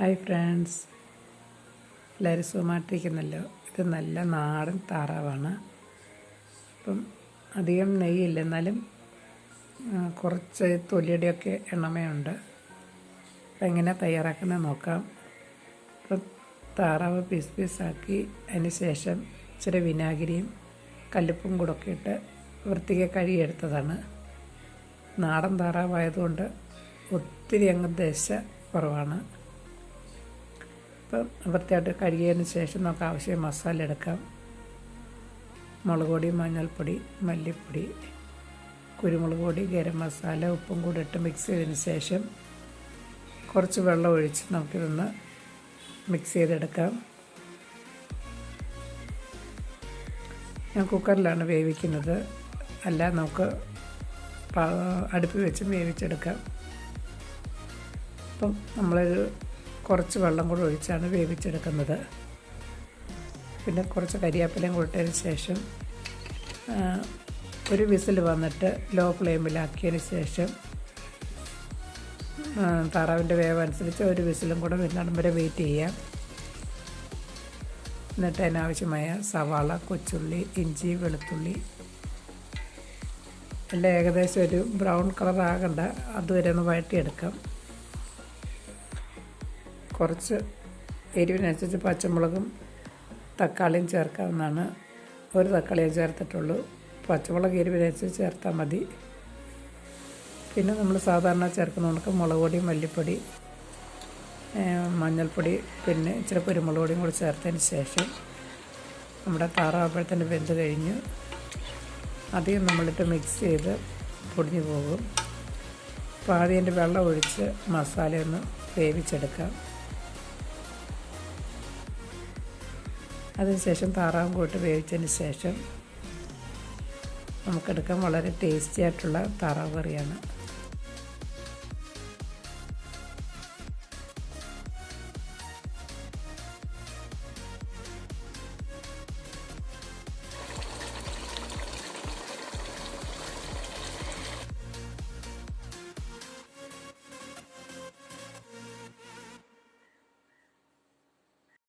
Hi friends. എല്ലാവരും സുഖമായിട്ടിരിക്കുന്നല്ലോ? ഇത് നല്ല നാടൻ താറാവാണ്. അപ്പം അധികം നെയ്യില്ല. എന്നാലും കുറച്ച് തൊലിയുടെയൊക്കെ എണ്ണമയുണ്ട്. അപ്പം എങ്ങനെ തയ്യാറാക്കുന്നത് നോക്കാം. അപ്പം താറാവ് പീസ് പീസാക്കി അതിന് ശേഷം ഇച്ചിരി വിനാഗിരിയും കല്ലുപ്പും കൂടെ ഒക്കെ ഇട്ട് വൃത്തിക്ക് കഴുകിയെടുത്തതാണ്. നാടൻ താറാവായതുകൊണ്ട് ഒത്തിരി അങ്ങ് ദശ കുറവാണ്. ഇപ്പം വൃത്തിയായിട്ട് കഴുകിയതിന് ശേഷം നമുക്ക് ആവശ്യം മസാല എടുക്കാം. മുളക് പൊടി മഞ്ഞൾപ്പൊടി മല്ലിപ്പൊടി കുരുമുളക് പൊടി ഗരം മസാല ഉപ്പും കൂടി ഇട്ട് മിക്സ് ചെയ്തതിന് ശേഷം കുറച്ച് വെള്ളം ഒഴിച്ച് നമുക്കിതൊന്ന് മിക്സ് ചെയ്തെടുക്കാം. ഞാൻ കുക്കറിലാണ് വേവിക്കുന്നത്. അല്ല നമുക്ക് അടുപ്പ് വെച്ച് വേവിച്ചെടുക്കാം. അപ്പം നമ്മളൊരു കുറച്ച് വെള്ളം കൂടെ ഒഴിച്ചാണ് വേവിച്ചെടുക്കുന്നത്. പിന്നെ കുറച്ച് കരിയാപ്പിലയും കൂട്ടിയതിന് ശേഷം ഒരു വിസിൽ വന്നിട്ട് ലോ ഫ്ലെയിമിലാക്കിയതിന് ശേഷം താറാവിന്റെ വേവ് അനുസരിച്ച് ഒരു വിസിലും കൂടെ വരുന്നിടം വരെ വെയിറ്റ് ചെയ്യാം. എന്നിട്ട് അതിനാവശ്യമായ സവാള കൊച്ചുള്ളി ഇഞ്ചി വെളുത്തുള്ളി. എല്ലാം ഏകദേശം ഒരു ബ്രൗൺ കളർ ആകണ്ട അതുവരെ ഒന്ന് വഴറ്റിയെടുക്കാം. കുറച്ച് എരിവിനനുസരിച്ച് പച്ചമുളകും തക്കാളിയും ചേർക്കാവുന്നതാണ്. ഒരു തക്കാളിയെ ചേർത്തിട്ടുള്ളൂ. പച്ചമുളക് എരിവിനനുസരിച്ച് ചേർത്താൽ മതി. പിന്നെ നമ്മൾ സാധാരണ ചേർക്കുന്ന കണക്ക് മുളക് പൊടി മല്ലിപ്പൊടി മഞ്ഞൾപ്പൊടി പിന്നെ ഇച്ചിരി കുരുമുളക് പൊടിയും കൂടി ചേർത്തതിന് ശേഷം നമ്മുടെ താറാവുമ്പോഴത്തേന് വെന്ത് കഴിഞ്ഞു അധികം നമ്മളിട്ട് മിക്സ് ചെയ്ത് പൊടിഞ്ഞു പോകും. അപ്പോൾ ആദ്യം വെള്ളം ഒഴിച്ച് മസാലയൊന്ന് വേവിച്ചെടുക്കാം. അതിനുശേഷം താറാവും കൂട്ട് വേവിച്ചതിന് ശേഷം നമുക്കെടുക്കാൻ വളരെ ടേസ്റ്റി ആയിട്ടുള്ള താറാവ് കറിയാണ്.